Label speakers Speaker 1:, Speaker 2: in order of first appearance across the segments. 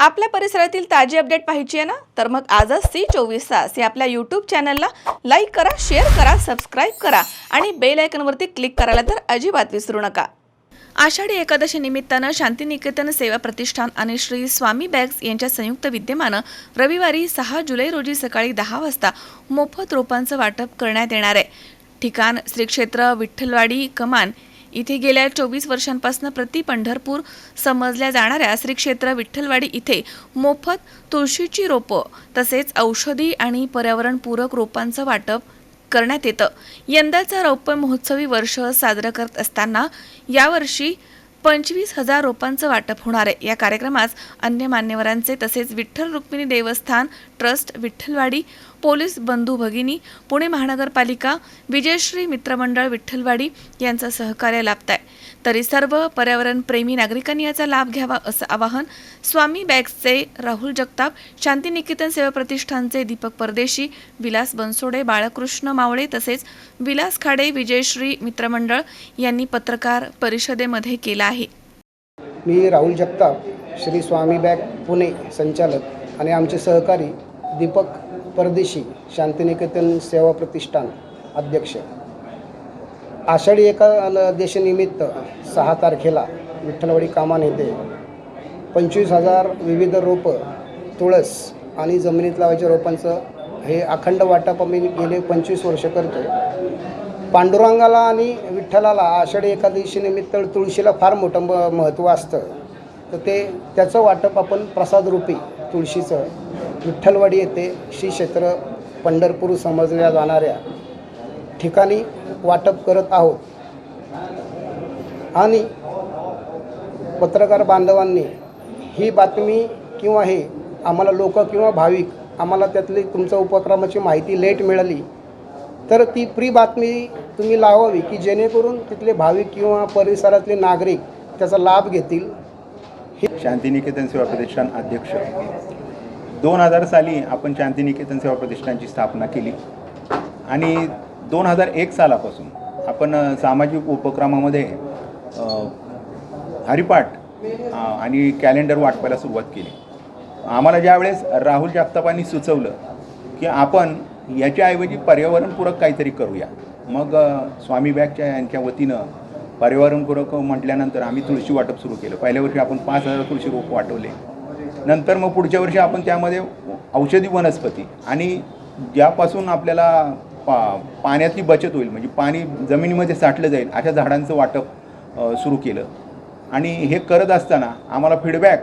Speaker 1: आपल्या परिसरातील ताजी अपडेट पाहिजे आहे ना? तर मग आजच सी चोवीस तास या आपल्या यूट्यूब चॅनलला लाईक करा शेअर करा सबस्क्राईब करा आणि बेल आयकनवरती क्लिक करायला तर अजिबात विसरू नका. आषाढी एकादशी निमित्तानं शांतिनिकेतन सेवा प्रतिष्ठान आणि श्री स्वामी बॅग्स यांच्या संयुक्त विद्यमानं रविवारी सहा जुलै रोजी सकाळी दहा वाजता मोफत रोपांचं वाटप करण्यात येणार आहे. ठिकाण श्री क्षेत्र विठ्ठलवाडी कमान इथे गेल्या चोवीस वर्षांपासून प्रति पंढरपूर समजल्या जाणाऱ्या श्री क्षेत्र विठ्ठलवाडी इथे मोफत तुळशीची रोपं तसेच औषधी आणि पर्यावरणपूरक रोपांचं वाटप करण्यात येतं. यंदाचा रौप्य महोत्सवी वर्ष साजरं करत असताना यावर्षी पंचवीस हजार रोपांचं वाटप होणार आहे. या कार्यक्रमास अन्य मान्यवरांचे तसेच विठ्ठल रुक्मिणी देवस्थान ट्रस्ट विठ्ठलवाडी पोलीस बंधू भगिनी पुणे महानगरपालिका विजयश्री मित्रमंडळ विठ्ठलवाडी यांचं सहकार्य लाभत आहे तरी सर्व पर्यावरणप्रेमी नागरिकांनी याचा लाभ घ्यावा असं आवाहन स्वामी बॅग्सचे राहुल जगताप शांतिनिकेतन सेवा प्रतिष्ठानचे दीपक परदेशी विलास बनसोडे बाळकृष्ण मावळे तसेच विलास खाडे विजयश्री मित्रमंडळ यांनी पत्रकार परिषदेमध्ये केला आहे.
Speaker 2: मी राहुल जगताप श्री स्वामी बॅग पुणे संचालक आणि आमचे सहकारी दीपक परदेशी शांतिनिकेतन सेवा प्रतिष्ठान अध्यक्ष. आषाढी एकादशीनिमित्त सहा तारखेला विठ्ठलवाडी कामान येथे पंचवीस हजार विविध रोपं तुळस आणि जमिनीत लावायच्या रोपांचं हे अखंड वाटप आम्ही गेले पंचवीस वर्ष करतो पांडुरंगाला आणि विठ्ठलाला आषाढी एकादशीनिमित्त तुळशीला फार मोठं म महत्त्व असतं. तर ते त्याचं वाटप आपण प्रसादरूपी तुळशीचं विठ्ठलवाडी येथे श्री क्षेत्र पंढरपूर समजल्या जाणाऱ्या ठिकाणी वाटप करत आहोत. आणि पत्रकार बांधवांनी ही बातमी किंवा हे आम्हाला लोक किंवा भाविक आम्हाला त्यातली तुमच्या उपक्रमाची माहिती लेट मिळाली तर ती प्री बातमी तुम्ही लावावी की जेणेकरून तिथले भाविक किंवा परिसरातले नागरिक त्याचा लाभ घेतील.
Speaker 3: शांतिनिकेतन सेवा प्रतिष्ठान अध्यक्ष. दोन हजार साली आपण शांतिनिकेतन सेवा प्रतिष्ठानची स्थापना केली. आणि दोन हजार एक सालापासून आपण सामाजिक उपक्रमामध्ये हरिपाठ आणि कॅलेंडर वाटपायला सुरुवात केली. आम्हाला ज्यावेळेस राहुल जगतापांनी सुचवलं की आपण याच्याऐवजी पर्यावरणपूरक काहीतरी करूया. मग स्वामी बॅगच्या यांच्या वतीनं पर्यावरणपूरक म्हटल्यानंतर आम्ही तुळशी वाटप सुरू केलं. पहिल्या वर्षी आपण पाच हजार तुळशी रोप वाटवले. नंतर मग पुढच्या वर्षी आपण त्यामध्ये औषधी वनस्पती आणि ज्यापासून आपल्याला पा पाण्याची बचत होईल. म्हणजे पाणी जमिनीमध्ये साठलं जाईल अशा झाडांचं वाटप सुरू केलं. आणि हे करत असताना आम्हाला फीडबॅक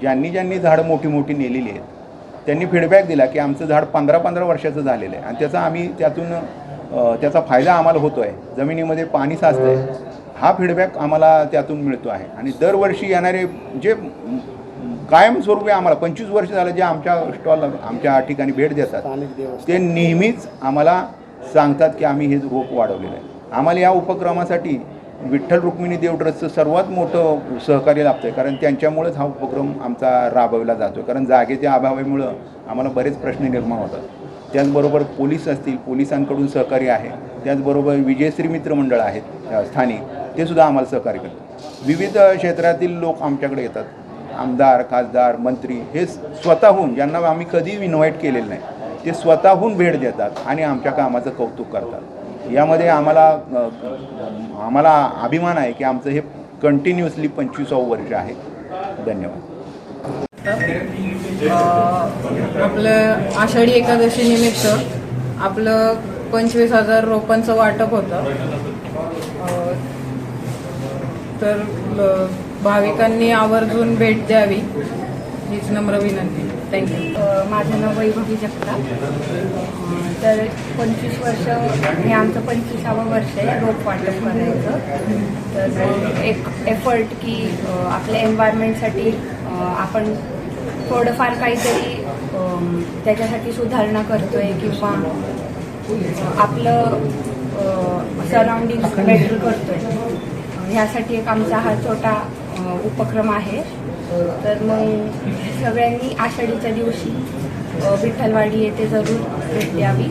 Speaker 3: ज्यांनी ज्यांनी झाडं मोठी मोठी नेलेली आहेत त्यांनी फीडबॅक दिला की आमचं झाड पंधरा पंधरा वर्षाचं झालेलं आहे. आणि त्याचा आम्ही त्यातून त्याचा फायदा आम्हाला होतो आहे जमिनीमध्ये पाणी साचतं आहे हा फीडबॅक आम्हाला त्यातून मिळतो आहे. आणि दरवर्षी येणारे जे कायमस्वरूपी आम्हाला पंचवीस वर्ष झालं जे आमच्या स्टॉल आमच्या ठिकाणी भेट देतात ते नेहमीच आम्हाला सांगतात की आम्ही हे रोप वाढवलेलं आहे. आम्हाला या उपक्रमासाठी विठ्ठल रुक्मिणी देव ट्रस्टचं सर्वात मोठं सहकार्य लाभतं आहे कारण त्यांच्यामुळेच हा उपक्रम आमचा राबवला जातो आहे कारण जागेच्या अभावामुळं आम्हाला बरेच प्रश्न निर्माण होतात. त्याचबरोबर पोलीस असतील पोलिसांकडून सहकार्य आहे. त्याचबरोबर विजयश्री मित्र मंडळ आहेत स्थानिक. ते सुद्धा आम्हाला सहकार्य करतात. विविध क्षेत्रातील लोक आमच्याकडे येतात. आमदार खासदार मंत्री हे स्वतःहून ज्यांना आम्ही कधी इन्व्हाइट केलेलं नाही ते स्वतःहून भेट देतात आणि आमच्या कामाचं कौतुक करतात. यामध्ये आम्हाला आम्हाला अभिमान आहे की आमचं हे कंटिन्युअसली पंचवीसावं वर्ष आहे. धन्यवाद.
Speaker 4: आपलं आषाढी एकादशी निमित्त आपलं पंचवीस हजार रोपांचं वाटप होतं. तर भाविकांनी आवर्जून भेट द्यावी हीच नम्र विनंती. थँक्यू
Speaker 5: माझं नाव वैभवी जगताप. तर पंचवीस वर्ष हे आमचं पंचवीसावं वर्ष आहे रोप वाटप करायचं. तर एक एफर्ट की आपल्या एन्व्हायरमेंटसाठी आपण थोडंफार काहीतरी त्याच्यासाठी सुधारणा करतोय किंवा आपलं सराउंडिंग बेटर करतोय. आहे ह्यासाठी एक आमचा हा छोटा उपक्रम आहे. तर मग सगळ्यांनी आषाढीच्या दिवशी विठ्ठलवाडी येथे जरूर भेट द्यावी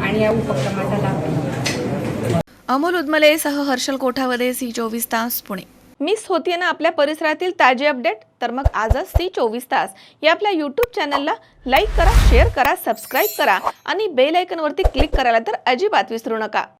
Speaker 5: आणि या उपक्रमाचा लाभ
Speaker 1: अमोल उदमले सह हर्षल कोठावदे सी चोवीस तास पुणे. मिस होतीये ना आपल्या परिसरातील ताजे अपडेट? तर मग आजच सी चोवीस तास. या आपल्या यूट्यूब चॅनलला लाईक करा शेअर करा सबस्क्राईब करा आणि बेल आयकॉनवरती क्लिक करायला तर अजिबात विसरू नका.